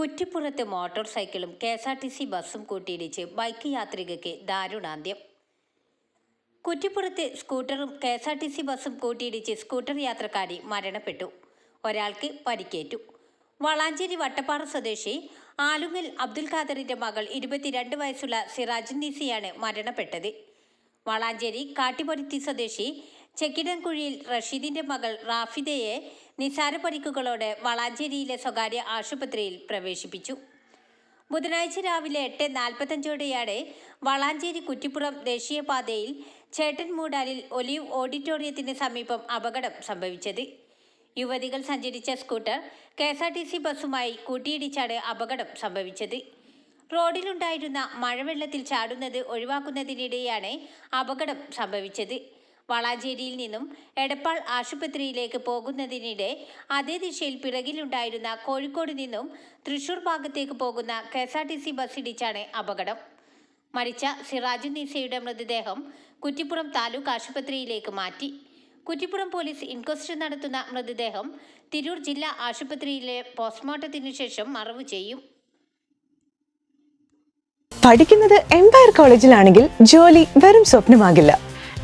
കുറ്റിപ്പുറത്ത് motor സൈക്കിളും K S R T C ബസ്സും കൂട്ടിയിടിച്ച് ബൈക്ക് യാത്രികയ്ക്ക് ദാരുണാന്ത്യം. കുറ്റിപ്പുറത്ത് സ്കൂട്ടറും K S R T C ബസ്സും കൂട്ടിയിടിച്ച് സ്കൂട്ടർ യാത്രക്കാരി മരണപ്പെട്ടു. ഒരാൾക്ക് പരിക്കേറ്റു. വളാഞ്ചേരി വട്ടപ്പാറ സ്വദേശി ആലുങ്ങൽ അബ്ദുൽ ഖാദറിന്റെ മകൾ ഇരുപത്തിരണ്ട് വയസ്സുള്ള സിറാജ് നീസിയാണ് മരണപ്പെട്ടത്. വളാഞ്ചേരി കാട്ടിപരുത്തി സ്വദേശി ചെക്കിടൻകുഴിയിൽ റഷീദിന്റെ മകൾ റാഫിദയെ നിസാര പരിക്കുകളോടെ വളാഞ്ചേരിയിലെ സ്വകാര്യ ആശുപത്രിയിൽ പ്രവേശിപ്പിച്ചു. ബുധനാഴ്ച രാവിലെ എട്ട് നാൽപ്പത്തഞ്ചോടെയാണ് വളാഞ്ചേരി കുറ്റിപ്പുറം ദേശീയപാതയിൽ ചേട്ടൻ മൂടാലിൽ ഒലിവ് ഓഡിറ്റോറിയത്തിന് സമീപം അപകടം സംഭവിച്ചത്. യുവതികൾ സഞ്ചരിച്ച scooter K S R T C ബസ്സുമായി കൂട്ടിയിടിച്ചാണ് അപകടം സംഭവിച്ചത്. റോഡിലുണ്ടായിരുന്ന മഴവെള്ളത്തിൽ ചാടുന്നത് ഒഴിവാക്കുന്നതിനിടെയാണ് അപകടം സംഭവിച്ചത്. വളാഞ്ചേരിയിൽ നിന്നും എടപ്പാൾ ആശുപത്രിയിലേക്ക് പോകുന്നതിനിടെ അതേ ദിശയിൽ പിറകിലുണ്ടായിരുന്ന കോഴിക്കോട് നിന്നും തൃശൂർ ഭാഗത്തേക്ക് പോകുന്ന K S R T C ബസ്സിടിച്ചാണ് അപകടം. മരിച്ച സിറാജു നീസയുടെ മൃതദേഹം കുറ്റിപ്പുറം താലൂക്ക് ആശുപത്രിയിലേക്ക് മാറ്റി. കുറ്റിപ്പുറം പോലീസ് ഇൻക്വസ്റ്റ് നടത്തുന്ന മൃതദേഹം തിരൂർ ജില്ലാ ആശുപത്രിയിലെ പോസ്റ്റ്മോർട്ടത്തിനു ശേഷം മറവ് ചെയ്യും. പഠിക്കുന്നത് എംപയർ കോളേജിലാണെങ്കിൽ ജോലി വെറും സ്വപ്നമാകില്ല.